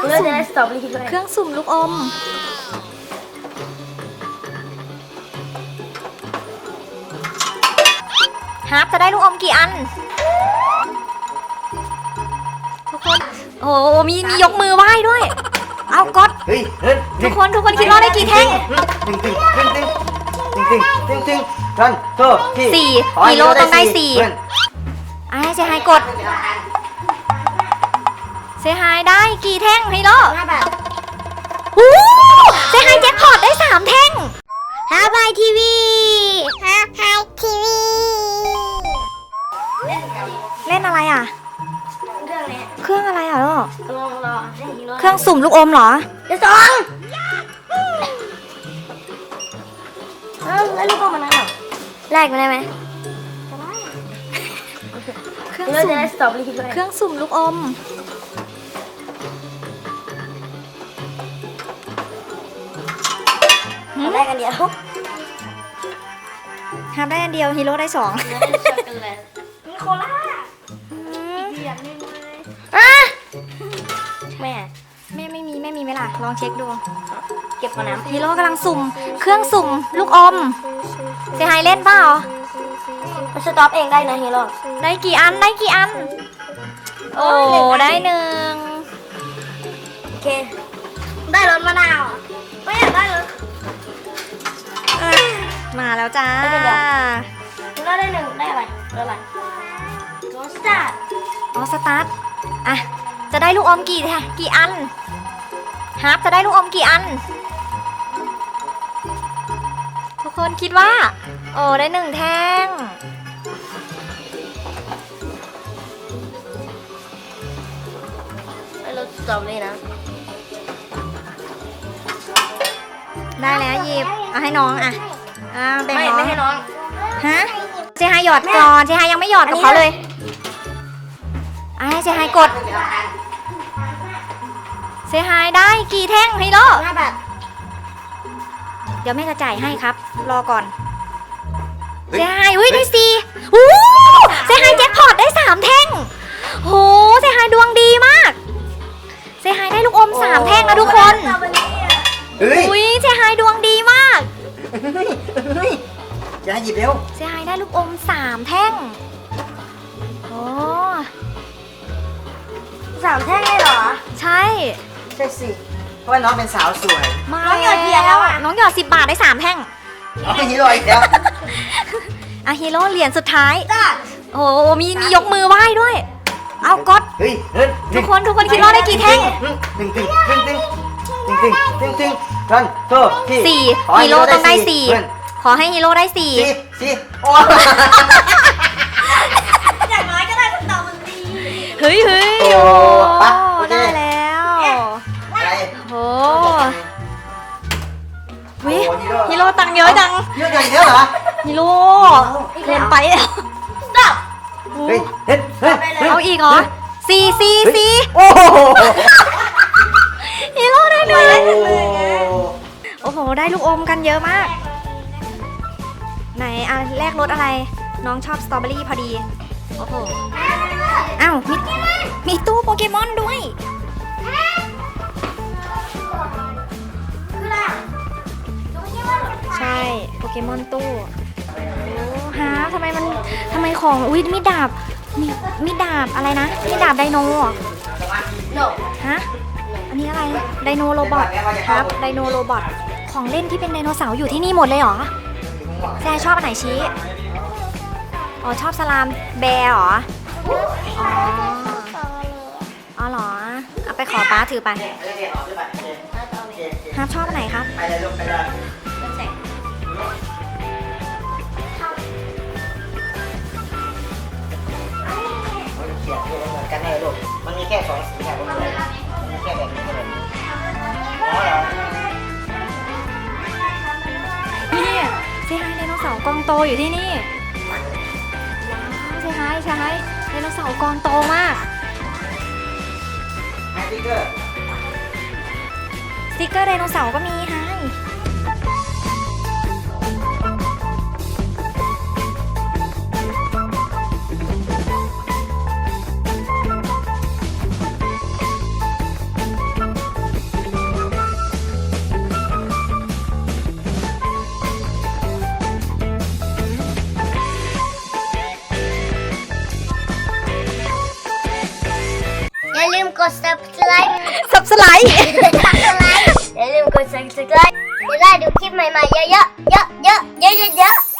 เครื่องลือกสุ่มสตรอเบอรี่ด้วยเครื่องสุ่มลูกอม ฮาร์ปจะได้ลูกอมกี่อัน ทุกคน โอ้มีมียกมือไหว้ด้วย เอากดทุกคนทุกคนคิดว่าได้กี่แท่งจริงจริงจริงจริงติ๊งติ๊งติ๊งนโทษที่สี่กิโลต้องได้สี่ไอ้เซฮายกด เซฮายได้กี่แท่ เล่นอะไรอะ เรื่องนี้เครื่องอะไรอะลูกลองรอได้ยินเครื่องสุ่มลูกอมเหรอ เดี๋ยวสองเอ้าแล้วลูกก็มานั่งเหรอแลกมาได้ไหมเครื่องเราสุ่จะมได้สตรอเบอรี่ด้วยเครื่องสุ่มลูกอมแลกกันเดียวฮาร์ปได้อันเดียวฮีโร่ได้สองช็อกโกแลตมีโคล่าเดียดไม่เลยอะแม่แม่ไม่มีแม่มีไหมล่ะ ลองเช็คดู เก็บมาน้ำฮีโร่กำลังสุ่ม เครื่องสุ่ม ลูกอมเซฮายเล่นเปล่ามันสต็อปเองได้นะฮีโร่ได้กี่อันได้กี่อัน โอ้ได้หนึ่งโอเค ได้รถมะนาวอะไม่อยากได้รถมาแล้วจ้าได้เดี๋ยวฮีโร่ได้หนึ่งได้อะไรรถอะไรรถ สตาร์ทอ๋อสตาร์ทอะจะได้ลูกอมกี่แท่กี่อันฮาร์ปจะได้ลูกอมกี่อัน ทุกคนคิดว่า โอ้ได้หนึ่งแท่งได้รถสตรอเบอรี่นะ ได้แล้วหยิบเอาให้น้องอะอ่าแบ่งไม่น้องไม่ให้น้องฮะเจฮายหยอดก่อนเจฮายยังไม่หยอดกับเขาเลย อะให้เจฮายกดเซฮายได้กี่แท่งฮีโร่ห้าบาทเดี๋ยวแม่จะจ่ายให้ครับ รอก่อนเซฮายอุ้ยได้สี่อู้เซฮายแจ็คพอตได้สามแท่งโหเซฮายดวงดีมากเซฮายได้ลูกอมสามแท่งนะทุกคนสตรอเบอรี่อะเฮ้ยอุ้ยเซฮายดวงดีมากเฮ้ยเฮ้ยอย่าหยิบเร็วเซฮายได้ลูกอมสามแท่ง สามแท่งเลยเหรอ ใช่ใช่สิ เพราะว่าน้องเป็นสาวสวย มาน้องหยอดเหรียแล้วอะ น้องหยอดสิบบาทได้สามแท่งเอาไปนฮีโร่อีกแล้วอะฮีโร่เหรียญสุดท้าย จ้าโอ้โหมีมียกมือไหว้ด้วย เอากดเฮ้ยทุกคนทุกคนคิดว่าได้กี่แท่งตึงตึงตึงตึงตึงตึงตึงรันโตที่สี่ฮีโร่ต้องได้สี่ขอให้ฮีโร่ได้สี่สี่โอ้ อย่างน้อยก็ได้คนตอบมันดี เฮ้ยเฮ้ย เยอะจังเยอะจังอีกแล้วเหรอฮีโร่เกินไปแล้วสต็อปเฮ้ยเฮ้ยเฮ้ยเฮ้ยเอาอีกเหรอสี่สี่เฮ้ยสี่โอ้โหฮีโร่ได้หนึ่งโอ้โอ้โห ได้ลูกอมกันเยอะมาก ไหนอะแลกรถอะไร น้องชอบสตรอเบอรี่พอดี โอ้โห อ้าว มีมีตู้โปเกมอนด้วย เกมอนตู้โอ้ฮะทำไมมันทำไมของอุ้ยมีดดาบมีมีดดาบอะไรนะมีดดาบไดโนเหรอโนฮะอันนี้อะไรไดโนโรบอทครับไดโนโรบอทของเล่นที่เป็นไดโนเสาร์อยู่ที่นี่หมดเลยเหรอแจชอบอันไหนชี้อ๋อชอบสลามแบร์เหรออ๋ออ๋อเหรอเอาไปขอป้าถือไปฮาร์ปชอบอันไหนครับูเลยมันเหมือนกันแน่ลูกมันมีแค่สองสีแบบนี้มันมีแค่แบบนี้แบบนี้อ๋อเหรอนี่เซฮายไดโนเสาร์กองโตอยู่ที่นี่ว้าวเซฮายเซฮายไดโนเสาร์กองโตมาก แฮปปี้เกอร์สติกเกอร์ไดโนเสาร์ก็มีฮายด subscribe สับสไลด์ subscribe อย่าลืมกด subscribe จะได้ดูคลิปใหม่ๆเยอะๆเยอะๆเยอะๆเยอะๆ